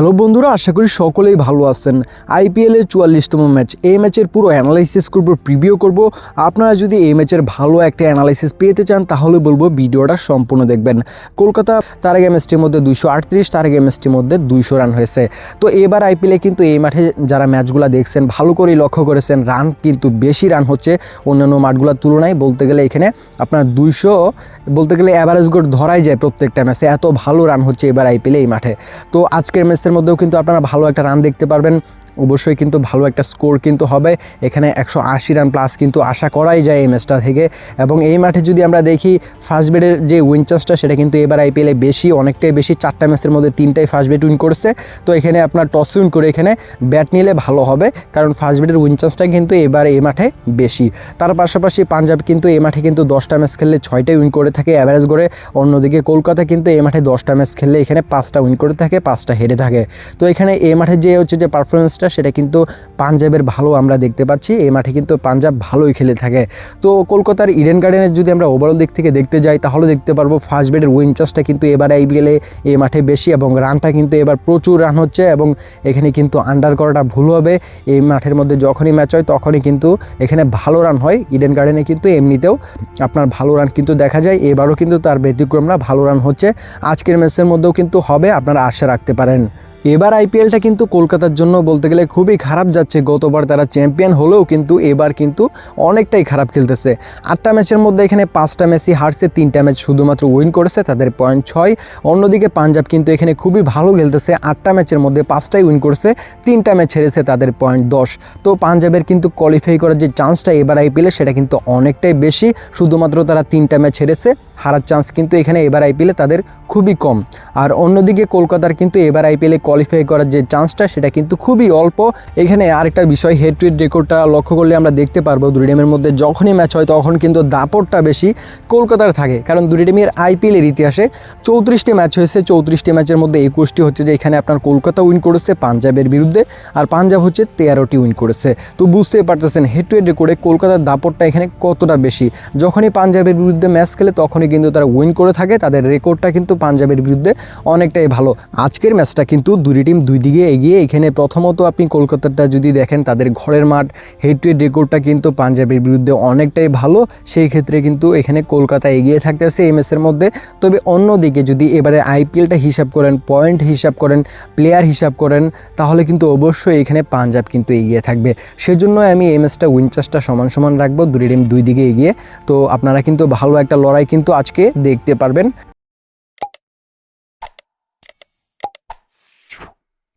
Hello বন্ধুরা, আশা করি সকলেই ভালো আছেন। আইপিএল এর চুয়াল্লিশতম ম্যাচ। এই ম্যাচের পুরো অ্যানালাইসিস করব প্রিভিউ করব। আপনারা যদি এই ম্যাচের ভালো একটা অ্যানালাইসিস পেতে চান, তাহলে বলব ভিডিওটা সম্পূর্ণ দেখবেন। কলকাতা তার আগে ম্যাচটির মধ্যে দুইশো আটত্রিশ, তার আগে ম্যাচটির মধ্যে দুইশো রান হয়েছে। তো এবার আইপিএলে কিন্তু এই মাঠে যারা ম্যাচগুলো দেখছেন, ভালো করেই লক্ষ্য করেছেন রান কিন্তু বেশি রান হচ্ছে অন্যান্য মাঠগুলোর তুলনায়। বলতে গেলে এখানে আপনার দুইশো, বলতে গেলে অ্যাভারেজ গোড ধরাই যায় প্রত্যেকটা ম্যাচে এত ভালো রান হচ্ছে এবার আইপিএলে এই মাঠে। তো আজকের ম্যাচের মধ্যেও কিন্তু আপনারা ভালো একটা রান দেখতে পারবেন। অবশ্যই কিন্তু ভালো একটা স্কোর কিন্তু হবে। এখানে একশো আশি রান প্লাস কিন্তু আশা করাই যায় এই ম্যাচটা থেকে। এবং এই মাঠে যদি আমরা দেখি ফার্স্ট বেডের যে উইন চান্সটা সেটা কিন্তু এবার আইপিএলে বেশি, অনেকটাই বেশি, চারটা ম্যাচের মধ্যে তিনটাই ফার্স্ট বেড উইন করছে। তো এখানে আপনার টস উইন করে এখানে ব্যাট নিলে ভালো হবে, কারণ ফার্স্ট বেডের উইন চান্সটা কিন্তু এবার এই মাঠে বেশি। তার পাশাপাশি পাঞ্জাব কিন্তু এই মাঠে কিন্তু দশটা ম্যাচ খেললে ছয়টাই উইন করে থাকে অ্যাভারেজ করে। অন্যদিকে কলকাতা কিন্তু এই মাঠে দশটা ম্যাচ খেললে এখানে পাঁচটা উইন করে থাকে, পাঁচটা হেরে থাকে। তো এখানে এই মাঠে যে হচ্ছে যে পারফরমেন্সটা সেটা কিন্তু পাঞ্জাবের ভালো আমরা দেখতে পাচ্ছি। এই মাঠে কিন্তু পাঞ্জাব ভালোই খেলে থাকে। তো কলকাতার ইডেন গার্ডেনের যদি আমরা ওভারঅল দিক থেকে দেখতে যাই, তাহলে দেখতে পারব ফার্স্ট বেডের উইন চার্জটা কিন্তু এবার আইপিএলে এই মাঠে বেশি এবং রানটা কিন্তু এবার প্রচুর রান হচ্ছে এবং এখানে কিন্তু আন্ডার করাটা ভুল হবে। এই মাঠের মধ্যে যখনই ম্যাচ হয়, তখনই কিন্তু এখানে ভালো রান হয়। ইডেন গার্ডেনে কিন্তু এমনিতেও আপনার ভালো রান কিন্তু দেখা যায়। এবারও কিন্তু তার ব্যতিক্রম না, ভালো রান হচ্ছে। আজকের ম্যাচের মধ্যেও কিন্তু হবে, আপনারা আশা রাখতে পারেন। এবার আইপিএলটা কিন্তু কলকাতার জন্য বলতে গেলে খুবই খারাপ যাচ্ছে। গতবার তারা চ্যাম্পিয়ন হলেও কিন্তু এবার কিন্তু অনেকটাই খারাপ খেলতেছে। আটটা ম্যাচের মধ্যে এখানে পাঁচটা ম্যাচই হারছে, তিনটা ম্যাচ শুধুমাত্র উইন করেছে, তাদের পয়েন্ট ছয়। অন্যদিকে পাঞ্জাব কিন্তু এখানে খুবই ভালো খেলতেছে, আটটা ম্যাচের মধ্যে পাঁচটাই উইন করেছে, তিনটা ম্যাচ হেরেছে তাদের পয়েন্ট দশ। তো পাঞ্জাবের কিন্তু কোয়ালিফাই করার যে চান্সটা এবার আইপিএলে সেটা কিন্তু অনেকটাই বেশি, শুধুমাত্র তারা তিনটা ম্যাচ হেরেছে হারার চান্স কিন্তু এখানে এবার আইপিএলে তাদের খুবই কম। আর অন্যদিকে কলকাতার কিন্তু এবার আইপিএলে কোয়ালিফাই করার যে চান্সটা সেটা কিন্তু খুবই অল্প। এখানে আরেকটা বিষয় হেড টু হেড রেকর্ডটা লক্ষ্য করলে আমরা দেখতে পারব দুই টিমের মধ্যে যখনই ম্যাচ হয় তখন কিন্তু দাপটটা বেশি কলকাতার থাকে। কারণ দুই টিমের আইপিএলের ইতিহাসে চৌত্রিশটি ম্যাচ হয়েছে, চৌত্রিশটি ম্যাচের মধ্যে একুশটি হচ্ছে যে এখানে আপনার কলকাতা উইন করেছে পাঞ্জাবের বিরুদ্ধে, আর পাঞ্জাব হচ্ছে তেরোটি উইন করেছে। তো বুঝতেই পারতেছেন হেড টু হেড রেকর্ডে কলকাতার দাপটটা এখানে কতটা বেশি? যখনই পাঞ্জাবের বিরুদ্ধে ম্যাচ খেলে তখনই কিন্তু তারা উইন করে থাকে, তাদের রেকর্ডটা কিন্তু পাঞ্জাবের বিরুদ্ধে অনেকটাই ভালো। আজকের ম্যাচটা কিন্তু দুই টিম দুই দিকে এগিয়ে, এখানে প্রথমত আপনি কলকাতাটা যদি দেখেন, তাদের ঘরের মাঠ হেড টু হেড রেকর্ডটা কিন্তু পাঞ্জাবের বিরুদ্ধে অনেকটাই ভালো। সেই ক্ষেত্রে কিন্তু এখানে কলকাতা এগিয়ে থাকতে থাকতেছে এই ম্যাচের মধ্যে। তবে অন্যদিকে যদি এবারে আইপিএলটা হিসাব করেন পয়েন্ট হিসাব করেন প্লেয়ার হিসাব করেন, তাহলে কিন্তু অবশ্যই এখানে পাঞ্জাব কিন্তু এগিয়ে থাকবে। সেজন্য আমি এই ম্যাচটা উইনচার্সটা সমান সমান রাখব দুই টিম দুই দিকে এগিয়ে। তো আপনারা কিন্তু ভালো একটা লড়াই কিন্তু আজকে দেখতে পারবেন।